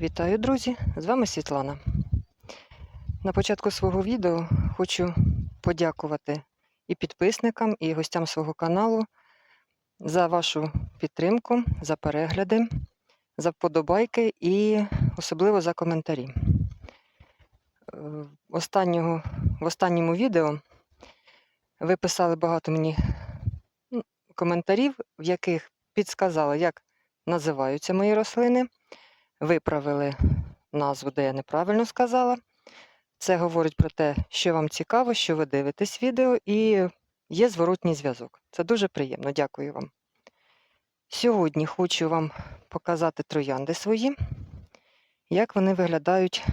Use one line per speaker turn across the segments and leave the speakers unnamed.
Вітаю, друзі! З вами Світлана. На початку свого відео хочу подякувати і підписникам, і гостям свого каналу за вашу підтримку, за перегляди, за вподобайки і особливо за коментарі. Е, Останнього, в останньому відео ви писали багато мені коментарів, в яких підсказали, як називаються мої рослини виправили назву, де я неправильно сказала. Це говорить про те, що вам цікаво, що ви дивитесь відео, і є зворотній зв'язок. Це дуже приємно, дякую вам. Сьогодні хочу вам показати троянди свої, як вони виглядають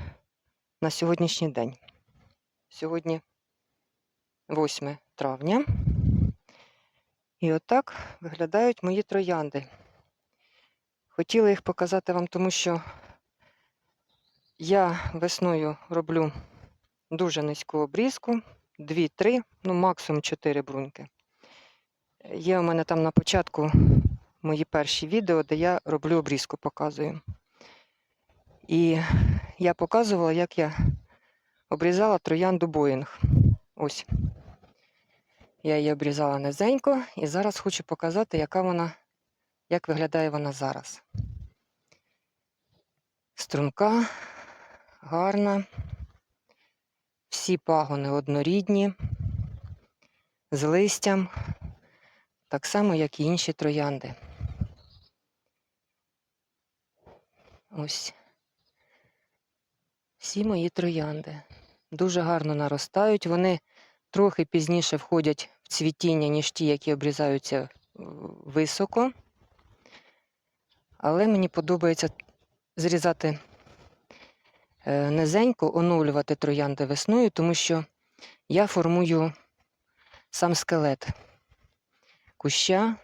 на сьогоднішній день. Сьогодні 8 травня. І отак виглядають мої троянди. Хотіла їх показати вам, тому що я весною роблю дуже низьку обрізку, 2-3, ну максимум 4 бруньки. Є у мене там на початку мої перші відео, де я роблю обрізку, показую. І я показувала, як я обрізала троянду Боїнг. Ось. Я її обрізала низенько, і зараз хочу показати, яка вона, як виглядає вона зараз струнка, гарна. Всі пагони однорідні, з листям, так само, як і інші троянди. Ось. Всі мої троянди. Дуже гарно наростають. Вони трохи пізніше входять в цвітіння, ніж ті, які обрізаються е, високо. Але мені подобається зрізати е, низенько, оновлювати троянди весною, тому що я формую сам скелет куща,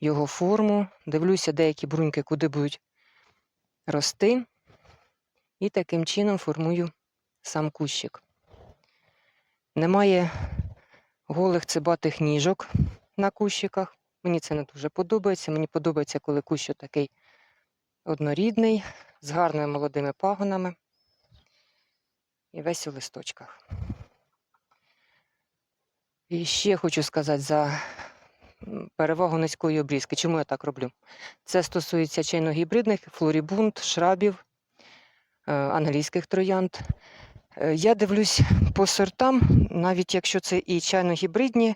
його форму, дивлюся деякі бруньки, куди будуть рости, і таким чином формую сам кущик. Немає голих цибатих ніжок на кущиках. Мені це не дуже подобається. Мені подобається, коли кущ такий однорідний, з гарними молодими пагонами і весь у листочках. І ще хочу сказати за перевагу низької обрізки. Чому я так роблю? Це стосується чайно-гібридних, флорібунд, шрабів, е, англійських троянд. Е, Я дивлюсь по сортам, навіть якщо це і чайно-гібридні,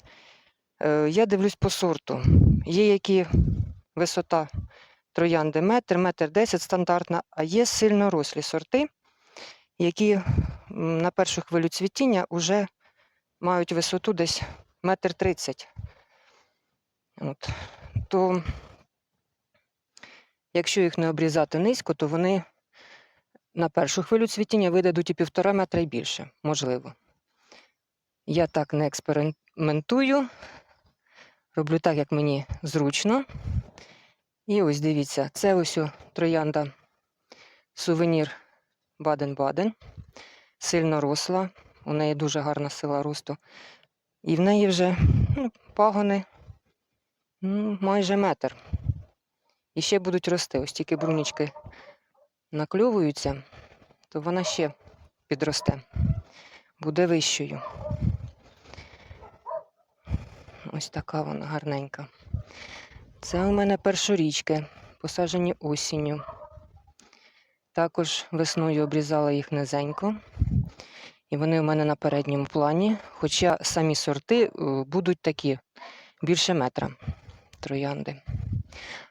я дивлюсь по сорту. Є які висота троянди метр, метр десять стандартна, а є сильно рослі сорти, які на першу хвилю цвітіння вже мають висоту десь метр тридцять. То, якщо їх не обрізати низько, то вони на першу хвилю цвітіння видадуть і півтора метра і більше, можливо. Я так не експериментую, роблю так, як мені зручно. І ось дивіться, це ось о троянда сувенір Баден-Баден. Сильно росла, у неї дуже гарна сила росту. І в неї вже ну, пагони ну, майже метр. І ще будуть рости. Ось тільки брунічки накльовуються, то вона ще підросте, буде вищою. Ось така вона гарненька. Це у мене першорічки, посаджені осінню. Також весною обрізала їх низенько. І вони у мене на передньому плані. Хоча самі сорти е, будуть такі більше метра троянди.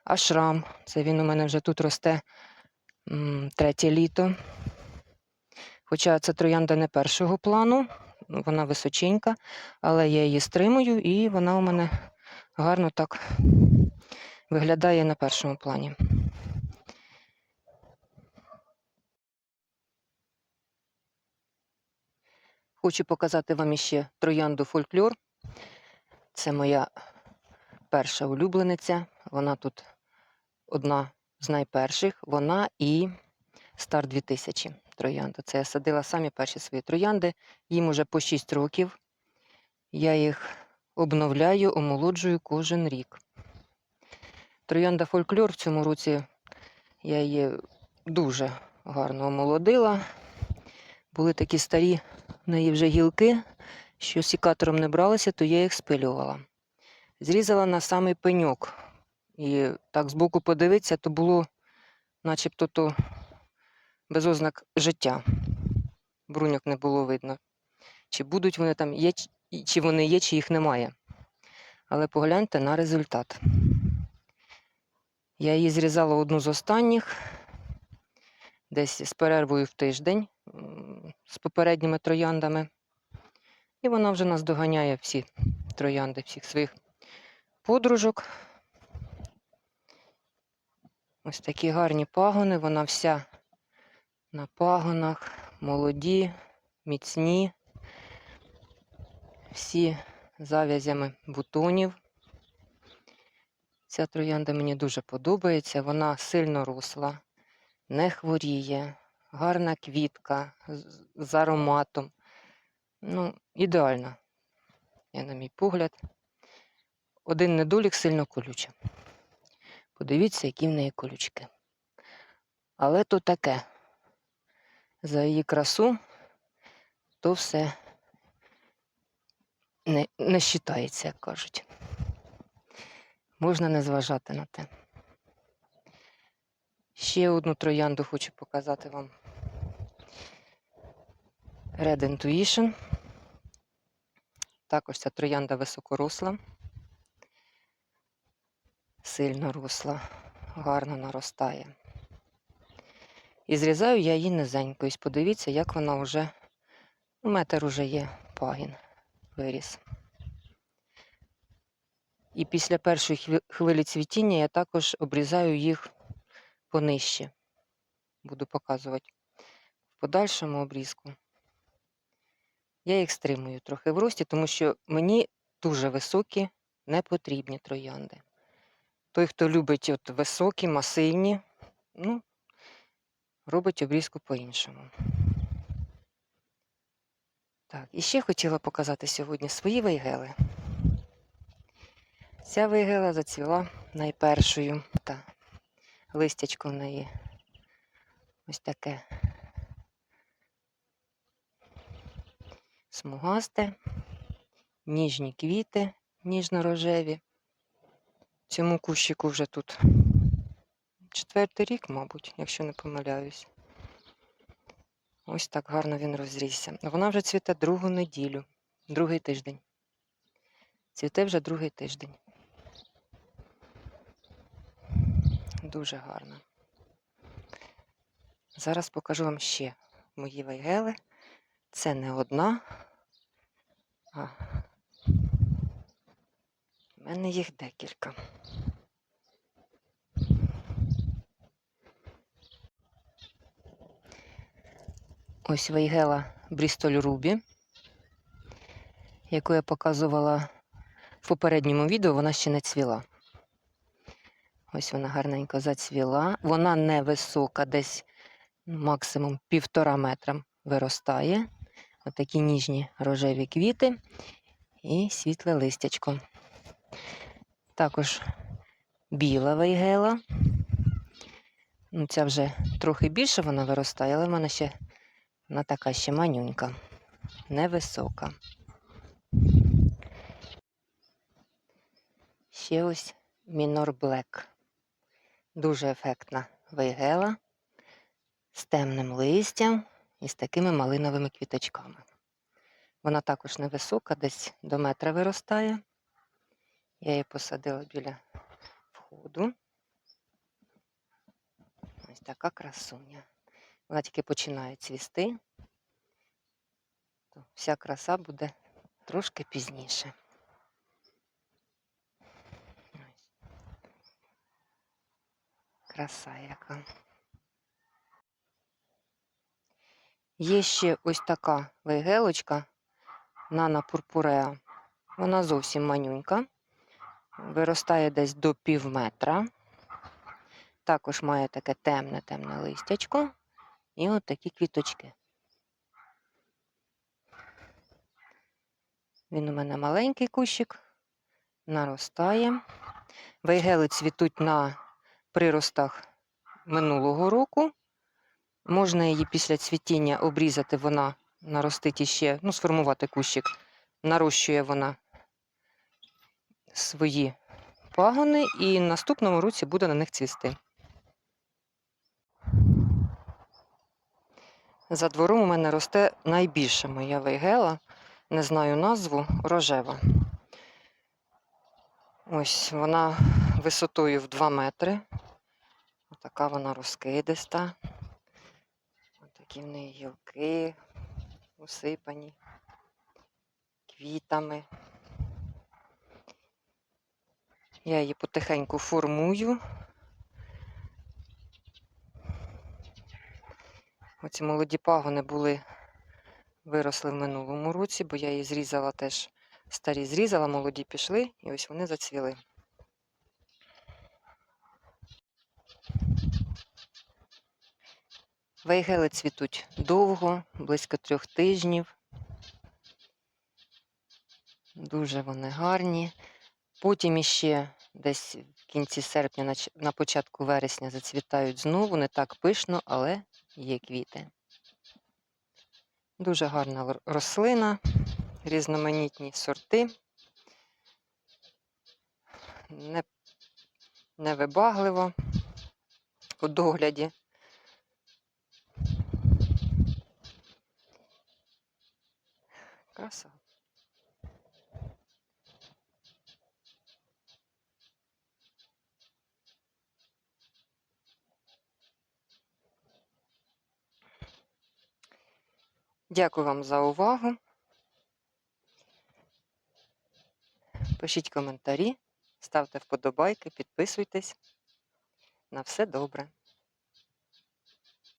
А шрам, це він у мене вже тут росте третє літо. Хоча це троянда не першого плану, вона височенька, але я її стримую і вона у мене гарно так виглядає на першому плані. Хочу показати вам іще троянду фольклор. Це моя перша улюблениця. Вона тут одна з найперших. Вона і Стар 2000 троянда. Це я садила самі перші свої троянди. Їм уже по 6 років. Я їх обновляю, омолоджую кожен рік. Троянда фольклор в цьому році я її дуже гарно омолодила. Були такі старі в неї вже гілки, що сікатором не бралися, то я їх спилювала. Зрізала на самий пеньок. І так збоку подивитися, то було начебто то без ознак життя. Бруньок не було видно. Чи будуть вони там, є, чи вони є, чи їх немає. Але погляньте на результат. Я її зрізала одну з останніх, десь з перервою в тиждень з попередніми трояндами. І вона вже нас доганяє всі троянди, всіх своїх подружок. Ось такі гарні пагони, вона вся на пагонах, молоді, міцні, всі зав'язями бутонів. Ця троянда мені дуже подобається, вона сильно росла, не хворіє, гарна квітка з, ароматом. Ну, ідеально, я на мій погляд. Один недолік сильно колюча. Подивіться, які в неї колючки. Але то таке. За її красу то все не, не считається, як кажуть. Можна не зважати на те. Ще одну троянду хочу показати вам. Red Intuition. Також ця троянда високоросла, сильно росла, гарно наростає. І зрізаю я її низенько. Ось подивіться, як вона вже, метр уже є пагін виріс. І після першої хвилі цвітіння я також обрізаю їх понижче. Буду показувати в подальшому обрізку. Я їх стримую трохи в рості, тому що мені дуже високі не потрібні троянди. Той, хто любить от високі, масивні, ну, робить обрізку по-іншому. Так, і ще хотіла показати сьогодні свої вейгели. Ця вейгела зацвіла найпершою. Та листячко в неї ось таке смугасте, ніжні квіти, ніжно-рожеві. Цьому кущику вже тут четвертий рік, мабуть, якщо не помиляюсь. Ось так гарно він розрісся. Вона вже цвіте другу неділю, другий тиждень. Цвіте вже другий тиждень. Дуже гарно. Зараз покажу вам ще мої вайгели. Це не одна, а в мене їх декілька. Ось вейгела Брістоль Рубі, яку я показувала в попередньому відео, вона ще не цвіла. Ось вона гарненько зацвіла. Вона невисока, десь максимум півтора метра виростає. Отакі ніжні рожеві квіти і світле листячко. Також біла вейгела. Ну, ця вже трохи більше вона виростає, але в мене ще вона така ще манюнька, невисока. Ще ось Мінор Блек. Дуже ефектна вейгела з темним листям і з такими малиновими квіточками. Вона також невисока, десь до метра виростає. Я її посадила біля входу. Ось така красуня. Вона тільки починає цвісти, то вся краса буде трошки пізніше. Краса яка. Є ще ось така вейгелочка Нана Пурпуреа. Вона зовсім манюнька, виростає десь до пів метра. Також має таке темне темне листячко і от такі квіточки. Він у мене маленький кущик, наростає. Вейгели цвітуть на приростах минулого року, Можна її після цвітіння обрізати, вона наростить іще, ну, сформувати кущик. Нарощує вона свої пагони і наступному році буде на них цвісти. За двором у мене росте найбільша моя вейгела, не знаю назву, рожева. Ось вона висотою в 2 метри. Така вона розкидиста. Такі в неї гілки усипані квітами. Я її потихеньку формую. Оці молоді пагони були, виросли в минулому році, бо я її зрізала теж старі зрізала, молоді пішли, і ось вони зацвіли. Вейгели цвітуть довго, близько трьох тижнів. Дуже вони гарні. Потім іще десь в кінці серпня, на початку вересня зацвітають знову, не так пишно, але є квіти. Дуже гарна рослина, різноманітні сорти. Не, вибагливо у догляді. Краса. Дякую вам за увагу. Пишіть коментарі, ставте вподобайки, підписуйтесь. На все добре.